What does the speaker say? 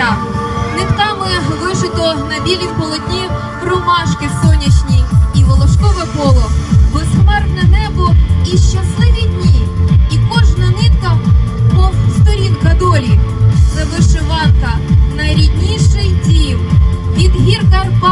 життя. Нектами вишито на білій полотні ромашки сонячні і волошкове поло, безхмарне небо і щасливі дні. І кожна нитка, мов сторінка долі. Це вишиванка найрідніший дім від гір Карпат.